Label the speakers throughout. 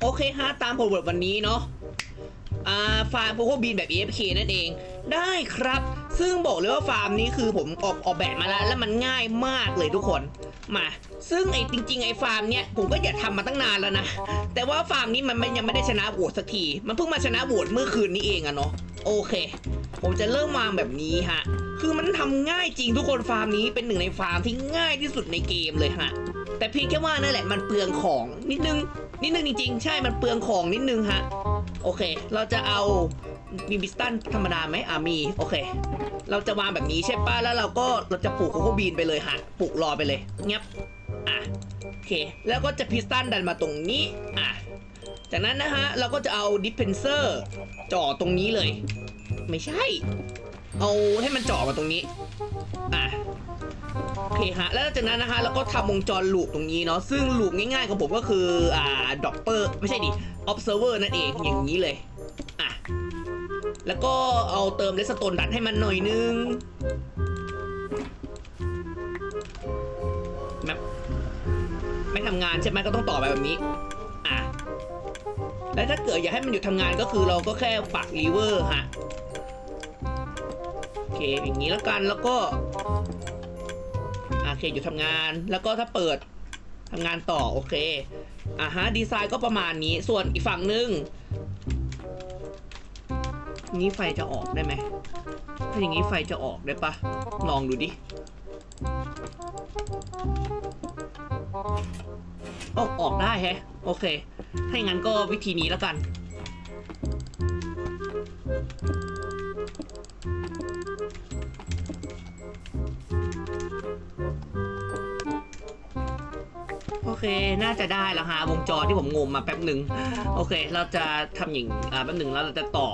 Speaker 1: โอเคฮะตามผลบทวันนี้เนาะอ่าฟาร์มโคโคบีนแบบ AFK นั่นเอง ได้ครับ ซึ่งบอกเลยว่าฟาร์มนี้คือผมออกออกแบบมาแล้ว แล้วมันง่ายมากเลยทุกคนมา ซึ่งไอ้จริง ๆ ไอ้ฟาร์มเนี้ยผมก็อยากทำมาตั้งนานแล้วนะ แต่ว่าฟาร์มนี้มันยังไม่ได้ชนะโหวตสักที มันเพิ่งมาชนะโหวตเมื่อคืนนี้เองอะเนาะโอเค ผมจะเริ่มวางแบบนี้ฮะ คือมันทำง่ายจริงทุกคนฟาร์มนี้เป็นหนึ่งในฟาร์มที่ง่ายที่สุดในเกมเลยฮะ แต่เพียงแค่ว่านั่นแหละมันเปลืองของนิดนึง นิดนึงจริงๆ ใช่มันเปลืองของนิดนึงฮะ โอเค เราจะเอามีบิสตันธรรมดาไหมอ่ามี โอเค เราจะวางแบบนี้ใช่ป่ะ แล้วเราก็เราจะปลูกโคโค่บีนไปเลยฮะ ปลูกรอไปเลย เงียบอะ โอเค แล้วก็จะพิสตันดันมาตรงนี้ อะ จากนั้นนะฮะ เราก็จะเอาดิฟเพนเซอร์จ่อตรงนี้เลย ไม่ใช่ เอาให้มันจ่อมาตรงนี้ อะ อเคฮะ แล้วจากนั้นนะฮะเราก็ทำวงจรลูปตรงนี้เนาะ ซึ่งลูปง่ายๆของผมก็คือ อ่าด็อปเปอร์ ไม่ใช่ดิ observer นั่นเอง อย่างนี้เลย อะ แล้วก็เอาเติมเลสโตนดันให้มันหน่อยนึงแมปไม่ทำงานใช่ไหมก็ต้องต่อไปแบบนี้ อะ แล้วถ้าเกิดอยากให้มันหยุดทำงานก็คือเราก็แค่ปักลีเวอร์ฮะ โอเค อย่างนี้แล้วกัน แล้วก็ เคหยุดทำงาน แล้วก็ถ้าเปิดทำงานต่อโอเคอ่าฮะดีไซน์ก็ประมาณนี้ส่วนอีกฝั่งหนึ่งนี้ไฟจะออกได้ไหมถ้าอย่างนี้ไฟจะออกได้ปะลองดูดิออกออกได้แฮะ โอเค ถ้าอย่างนั้นก็วิธีนี้แล้วกัน โอเค น่าจะได้แล้วฮะวงจรที่ผมงมมาแป๊บหนึ่งโอเค เราจะทำอย่างอ่าแป๊บหนึ่งแล้วเราจะต่อ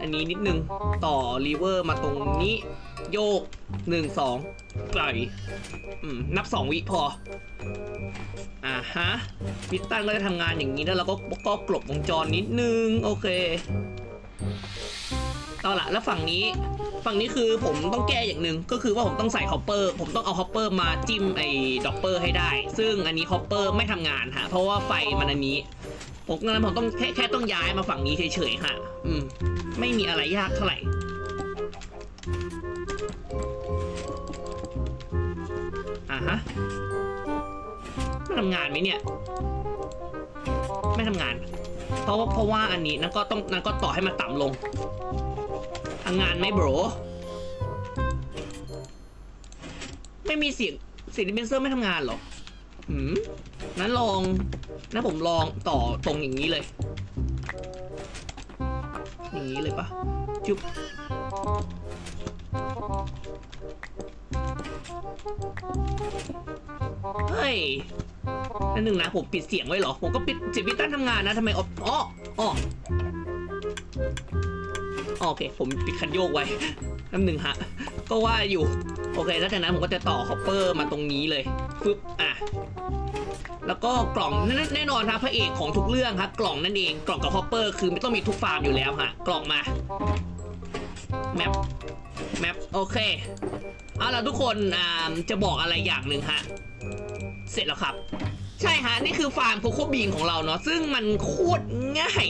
Speaker 1: อันนี้นิดนึงต่อลีเวอร์มาตรงนี้ โยกหนึ่งสองปล่อยอืมนับสองวิพออ่าฮะพิสตันก็จะทำงานอย่างนี้แล้วเราก็ก็กลบวงจรนิดนึง โอเค เอาละแล้วฝั่งนี้ ฝั่งนี้คือผมต้องแก้อย่างหนึ่งก็คือว่าผมต้องใส่ฮอปเปอร์ผมต้องเอาฮอปเปอร์มาจิ้มไอ้ด็อปเปอร์ให้ได้ ซึ่งอันนี้ฮอปเปอร์ไม่ทำงานฮะเพราะว่าไฟมันอันนี้ผมงั้นผมต้องแค่แค่ต้องย้ายมาฝั่งนี้เฉยๆฮะอืมไม่มีอะไรยากเท่าไหร่อ่าฮะไม่ทำงานไหมเนี่ย ไม่ทำงาน เพราะว่าเพราะว่าอันนี้นั่นก็ต้องนั่นก็ต่อให้มันต่ำลงำงานไหมโบรไม่มีเสียงเสียงดิเมนเซอร์ไม่ทำงานเหรอหืมนั้นลองนั้นผมลองต่อตรงอย่างนี้เลย อย่างนี้เลยปะจุ๊บเฮ้ยนั่นหนึ่งนะผมปิดเสียงไว้เหรอ ผมก็ปิดเสียงพิตันทำงานนะทำไมอ๋ออ๋อ โอเค ผมปิดคันโยกไว้นั่นหนึ่งฮะ ก็ว่าอยู่ โอเคแล้วจากนั้นผมก็จะต่อฮอปเปอร์มาตรงนี้เลยฟึ๊บอะแล้วก็กล่องแน่น่นอนครับพระเอกของทุกเรื่องครับกล่องนั่นเองกล่องกับฮอปเปอร์คือไม่ต้องมีทุกฟาร์มอยู่แล้วฮะกล่องมาแมปแมปโอเคเอาล่ะทุกคนอ่าจะบอกอะไรอย่างหนึ่งฮะ เสร็จแล้วครับ ใช่ฮะ นี่คือฟาร์มโคโคบีนของเราเนาะซึ่งมันโคตรง่าย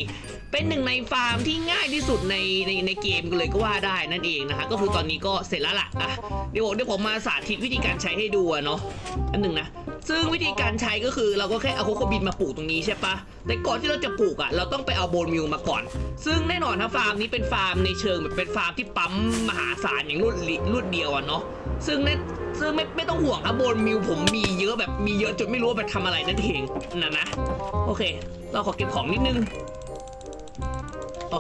Speaker 1: เป็นหนึ่งในฟาร์มที่ง่ายที่สุดในในในเกมกันเลยก็ว่าได้นั่นเองนะฮะก็คือตอนนี้ก็เสร็จแล้วล่ะอะเดี๋ยวเดี๋ยวผมมาสาธิตวิธีการใช้ให้ดูเนาะอันหนึ่งนะซึ่งวิธีการใช้ก็คือเราก็แค่เอาโคโคบินมาปลูกตรงนี้ใช่ปะแต่ก่อนที่เราจะปลูกอะเราต้องไปเอาโบนมิลมาก่อน ซึ่งแน่นอนถ้าฟาร์มนี้เป็นฟาร์มในเชิงแบบเป็นฟาร์มที่ปั๊มมหาศาลอย่างรวดลิรวดเดียวอะเนาะซึ่งแน่ซึ่งไม่ไม่ต้องห่วงครับโบนมิลผมมีเยอะแบบมีเยอะจนไม่รู้ว่าไปทำอะไรนั่นเองนะนะโอเค เราขอเก็บของนิดนึง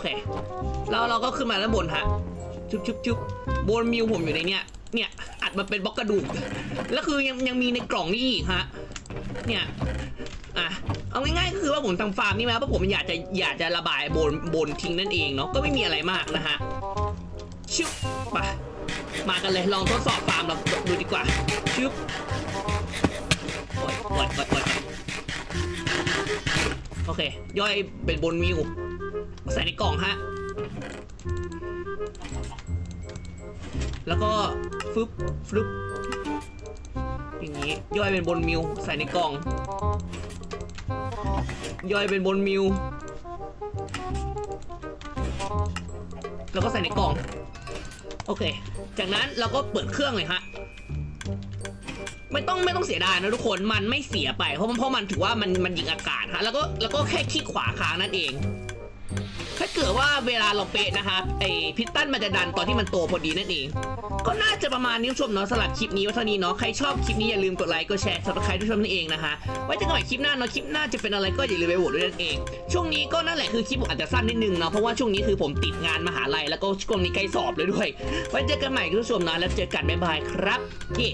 Speaker 1: เค แล้วเราก็ขึ้นมาด้านบนฮะชุบชุบชุบโบนมิลผมอยู่ในเนี้ยเนี่ยอัดมาเป็นบล็อกกระดูก แล้วคือยังยังมีในกล่องนี่อีกฮะ เนี่ย อะ เอาง่ายๆก็คือว่าผมทำฟาร์มนี่มาเพราะผมอยากจะอยากจะระบายโบนโบนทิ้งนั่นเองเนาะ ก็ไม่มีอะไรมากนะฮะชุบมามากันเลยลองทดสอบฟาร์มเราดูดีกว่าชุบโอ๊ยโอ๊ยโอ๊ยโอ๊ยโอเค ย่อยเป็นบนมิว ส่ในกล่องฮะ แล้วก็ฟึบฟึบอย่างนี้ ย่อยเป็นบนมิว ใส่ในกล่อง ย่อยเป็นบนมิว แล้วก็ใส่ในกล่อง โอเค จากนั้นเราก็เปิดเครื่องเลยฮะไม่ต้องไม่ต้องเสียดายนะทุกคนมันไม่เสียไปเพราะเพราะมันถือว่ามันมันยิงอากาศฮะแล้วก็แล้วก็แค่คลิกขวาค้างนั่นเอง ถ้าเกิดว่าเวลาเราเป๊ะนะครับไอพิสตันมันจะดันตอนที่มันโตพอดีนั่นเอง ก็น่าจะประมาณนี้ชมเนาะสำหรับคลิปนี้ไว้เท่านี้เนาะใครชอบคลิปนี้อย่าลืมกดไลค์กดแชร์สับสไครต์ทุกชมนั่นเองนะฮะไว้เจอกันใหม่คลิปหน้าเนาะคลิปหน้าจะเป็นอะไรก็อย่าลืมไปโหวตด้วยนั่นเอง ช่วงนี้ก็นั่นแหละคือคลิปอาจจะสั้นนิดนึงเนาะเพราะว่าช่วงนี้คือผมติดงานมหาลัยแล้วก็ช่วงนี้ใกล้สอบเลยด้วย ไว้เจอกันใหม่คุณผู้ชมนะแล้วเจอกันบ๊ายบายครับเย้